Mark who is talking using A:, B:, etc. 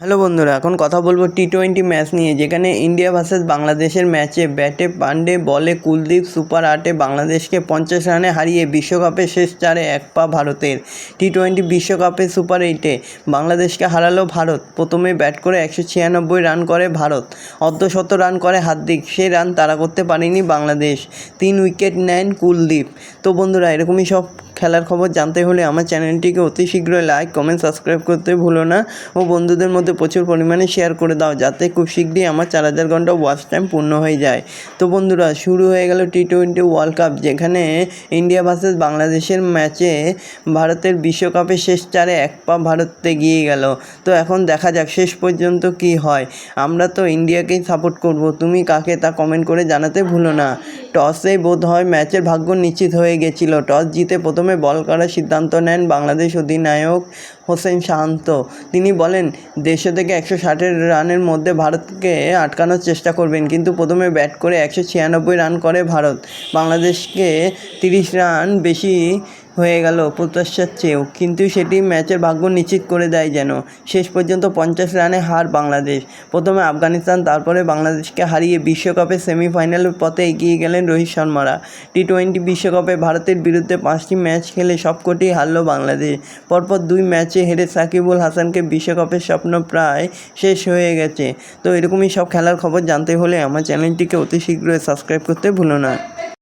A: Hello বন্ধুরা, এখন কথা বলব টি টোয়েন্টি ম্যাচ নিয়ে, যেখানে ইন্ডিয়া ভার্সেস বাংলাদেশের ম্যাচে ব্যাটে, পান্ডে, বলে কুলদীপ সুপার আটে বাংলাদেশকে পঞ্চাশ রানে হারিয়ে বিশ্বকাপে শেষ চারে এক পা ভারতের। টি টোয়েন্টি বিশ্বকাপে সুপার এইটে বাংলাদেশকে হারালো ভারত, প্রথমে ব্যাট করে একশো ছিয়ানব্বই রান করে ভারত, অর্ধশত রান করে হার্দিক সেই রান তারা করতে পারেনি বাংলাদেশ, তিন উইকেট নেন কুলদীপ। তো বন্ধুরা, এরকমই সব খেলার খবর জানতে হলে আমার চ্যানেলটিকে অতি শীঘ্রই লাইক কমেন্ট সাবস্ক্রাইব করতে ভুলো না ও বন্ধুদের মধ্যে প্রচুর পরিমাণে শেয়ার করে দাও যাতে খুব শীঘ্রই আমার চার হাজার ঘণ্টা ওয়াচ টাইম পূর্ণ হয়ে যায়। তো বন্ধুরা, শুরু হয়ে গেল টি টোয়েন্টি ওয়ার্ল্ড কাপ যেখানে ইন্ডিয়া ভার্সেস বাংলাদেশের ম্যাচে ভারতের বিশ্বকাপে শেষ চারে এক পা ভারতে গিয়ে গেল। তো এখন দেখা যাক শেষ পর্যন্ত কি হয়। আমরা তো ইন্ডিয়াকেই সাপোর্ট করব। তুমি কাকে তা কমেন্ট করে জানাতে ভুলো না। টসেই বোধ হয় ম্যাচের ভাগ্য নিশ্চিত হয়ে গেছিল। টস জিতে প্রথমে বল করার সিদ্ধান্ত নেন বাংলাদেশ অধিনায়ক হোসেন শান্ত। তিনি বলেন দেড়শো থেকে একশো ষাটের রানের মধ্যে ভারতকে আটকানোর চেষ্টা করবেন, কিন্তু প্রথমে ব্যাট করে একশো ছিয়ানব্বই রান করে ভারত। বাংলাদেশকে তিরিশ রান বেশি হয়ে গেল প্রত্যাশার চেয়েও। কিন্তু সেটি ম্যাচের ভাগ্য নিশ্চিত করে দেয় যেন। শেষ পর্যন্ত পঞ্চাশ রানে হার বাংলাদেশ। প্রথমে আফগানিস্তান, তারপরে বাংলাদেশকে হারিয়ে বিশ্বকাপে সেমিফাইনালের পথে এগিয়ে গেলেন রোহিত শর্মারা। টি টোয়েন্টি বিশ্বকাপে ভারতের বিরুদ্ধে পাঁচটি ম্যাচ খেলে সবকটি হারল বাংলাদেশ। পরপর দুই ম্যাচে হেরে সাকিবুল হাসানকে বিশ্বকাপের স্বপ্ন প্রায় শেষ হয়ে গেছে। তো এরকমই সব খেলার খবর জানতে হলে আমার চ্যানেলটিকে অতি শীঘ্রই সাবস্ক্রাইব করতে ভুলো না।